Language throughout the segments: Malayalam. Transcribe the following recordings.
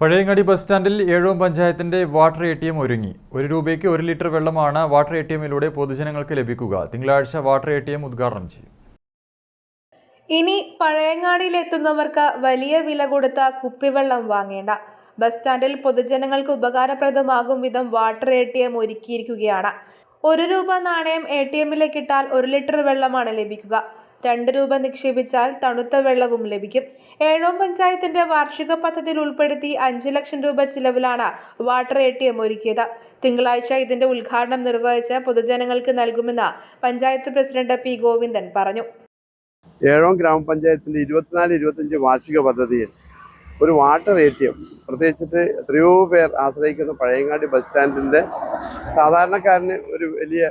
പഴയങ്ങാടി ബസ് സ്റ്റാൻഡിൽ ഏഴോം പഞ്ചായത്തിന്റെ വാട്ടർ എ ടി എം ഒരുങ്ങി. ഒരു രൂപയ്ക്ക് ഒരു ലിറ്റർ വെള്ളമാണ് വാട്ടർ എ ടി എമ്മിലൂടെ പൊതുജനങ്ങൾക്ക് ലഭിക്കുക. തിങ്കളാഴ്ച വാട്ടർ എ ടി എം ഉദ്ഘാടനം ചെയ്യും. ഇനി പഴയങ്ങാടിയിലെത്തുന്നവർക്ക് വലിയ വില കൊടുത്ത കുപ്പിവെള്ളം വാങ്ങേണ്ട. ബസ് സ്റ്റാൻഡിൽ പൊതുജനങ്ങൾക്ക് ഉപകാരപ്രദമാകും വിധം വാട്ടർ എ ടി എം ഒരുക്കിയിരിക്കുകയാണ്. ഒരു രൂപ നാണയം എ ടി എമ്മിലേക്ക് ഇട്ടാൽ ഒരു ലിറ്റർ വെള്ളമാണ് ലഭിക്കുക. രണ്ട് രൂപ നിക്ഷേപിച്ചാൽ തണുത്ത വെള്ളവും ലഭിക്കും. ഏഴോം പഞ്ചായത്തിന്റെ വാർഷിക പദ്ധതിയിൽ ഉൾപ്പെടുത്തി അഞ്ച് ലക്ഷം രൂപ ചിലവിലാണ് വാട്ടർ എ ടി എം ഒരുക്കിയത്. തിങ്കളാഴ്ച ഇതിന്റെ ഉദ്ഘാടനം നിർവഹിച്ച് പൊതുജനങ്ങൾക്ക് നൽകുമെന്ന് പഞ്ചായത്ത് പ്രസിഡന്റ് പി ഗോവിന്ദൻ പറഞ്ഞു. ഏഴോം ഗ്രാമപഞ്ചായത്തിന്റെ ഇരുപത്തിനാല് ഇരുപത്തഞ്ച് വാർഷിക പദ്ധതിയിൽ ഒരു വാട്ടർ എ ടി എം പ്രത്യേകിച്ചിട്ട് എത്രയോ പേർ ആശ്രയിക്കുന്ന പഴയങ്ങാടി ബസ് സ്റ്റാൻഡിന്റെ സാധാരണക്കാരന് ഒരു വലിയ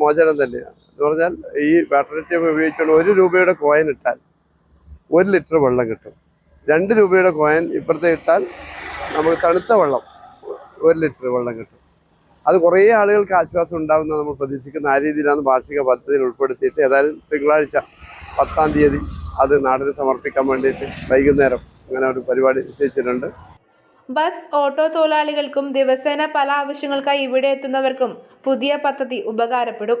മോചനം തന്നെയാണ്. എന്ന് പറഞ്ഞാൽ ഈ ബാറ്ററി ടി ഉപയോഗിച്ചുകൊണ്ട് ഒരു രൂപയുടെ കോയിൻ ഇട്ടാൽ ഒരു ലിറ്റർ വെള്ളം കിട്ടും. രണ്ട് രൂപയുടെ കോയിൻ ഇപ്പുറത്തെ ഇട്ടാൽ നമുക്ക് തണുത്ത വെള്ളം ഒരു ലിറ്റർ വെള്ളം കിട്ടും. അത് കുറേ ആളുകൾക്ക് ആശ്വാസം ഉണ്ടാകുന്ന നമ്മൾ പ്രതീക്ഷിക്കുന്ന ആ രീതിയിലാണ് വാർഷിക പദ്ധതിയിൽ ഉൾപ്പെടുത്തിയിട്ട് ഏതായാലും തിങ്കളാഴ്ച പത്താം തീയതി അത് നാടിന് സമർപ്പിക്കാൻ വേണ്ടിയിട്ട് വൈകുന്നേരം അങ്ങനെ ഒരു പരിപാടി നിശ്ചയിച്ചിട്ടുണ്ട്. ബസ് ഓട്ടോ തൊഴിലാളികൾക്കും ദിവസേന പല ആവശ്യങ്ങൾക്കായി ഇവിടെ എത്തുന്നവർക്കും പുതിയ പദ്ധതി ഉപകാരപ്പെടും.